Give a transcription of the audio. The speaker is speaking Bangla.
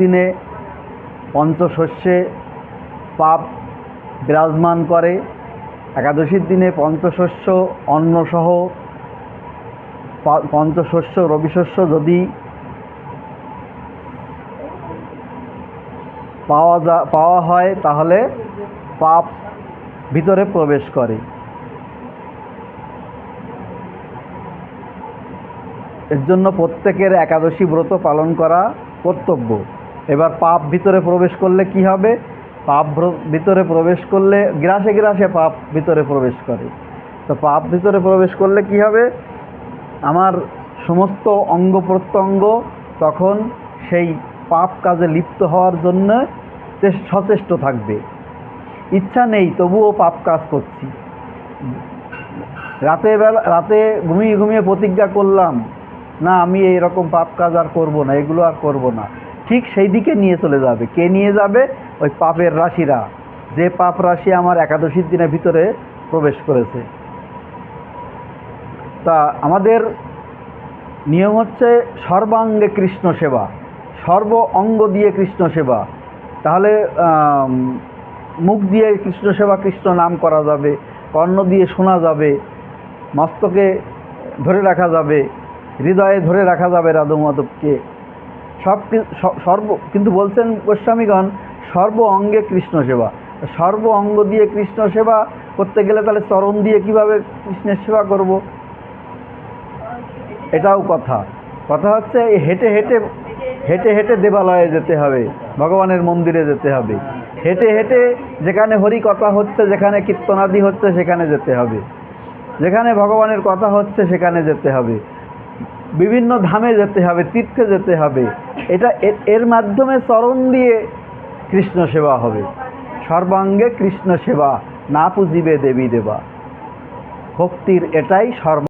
দিনে পঞ্চশস্যে পাপ বিরাজমান করে। একাদশীর দিনে পঞ্চশস্য, অন্নসহ পঞ্চশস্য, রবিশস্য যদি পাওয়া যা, পাওয়া হয়, তাহলে পাপ ভিতরে প্রবেশ করে। এর জন্য প্রত্যেকের একাদশী ব্রত পালন করা কর্তব্য। এবার পাপ ভিতরে প্রবেশ করলে কি হবে? পাপ ভিতরে প্রবেশ করলে গ্রাসে গ্রাসে পাপ ভিতরে প্রবেশ করে। তো পাপ ভিতরে প্রবেশ করলে কি হবে? আমার সমস্ত অঙ্গ প্রত্যঙ্গ তখন সেই পাপ কাজে লিপ্ত হওয়ার জন্য সচেষ্ট থাকবে। ইচ্ছা নেই, তবুও পাপ কাজ করছি। রাতে বেলা রাতে ঘুমিয়ে ঘুমিয়ে প্রতিজ্ঞা করলাম, না, আমি এই রকম পাপ কাজ আর করব না, এগুলো আর করব না। ঠিক সেই দিকে নিয়ে চলে যাবে। কে নিয়ে যাবে? ওই পাপের রাশিরা। যে পাপ রাশি আমার একাদশীর দিনের ভিতরে প্রবেশ করেছে। তা আমাদের নিয়ম হচ্ছে সর্বাঙ্গে কৃষ্ণ সেবা, সর্ব অঙ্গ দিয়ে কৃষ্ণ সেবা। তাহলে মুখ দিয়ে কৃষ্ণ সেবা কৃষ্ণ নাম করা যাবে, কর্ণ দিয়ে শোনা যাবে, মস্তকে ধরে রাখা যাবে, হৃদয়ে ধরে রাখা যাবে রাধু মাধবকে সব সর্ব, কিন্তু বলছেন গোস্বামীগণ, সর্ব অঙ্গে কৃষ্ণ সেবা। সর্ব অঙ্গ দিয়ে কৃষ্ণ সেবা করতে গেলে তাহলে চরণ দিয়ে কীভাবে কৃষ্ণের সেবা করব? এটাও কথা। কথা হচ্ছে হেঁটে হেঁটে হেঁটে হেঁটে দেবালয়ে যেতে হবে, ভগবানের মন্দিরে যেতে হবে। হেঁটে হেঁটে যেখানে হরি কথা হচ্ছে, যেখানে কীর্তনাদি হচ্ছে, সেখানে যেতে হবে। যেখানে ভগবানের কথা হচ্ছে, সেখানে যেতে হবে। বিভিন্ন ধামে যেতে হবে, তীর্থে যেতে হবে। এটা এর- মাধ্যমে চরণ দিয়ে কৃষ্ণ সেবা হবে। সর্বাঙ্গে কৃষ্ণ সেবা, না পুজিবে দেবী দেবা। ভক্তির এটাই সর্ব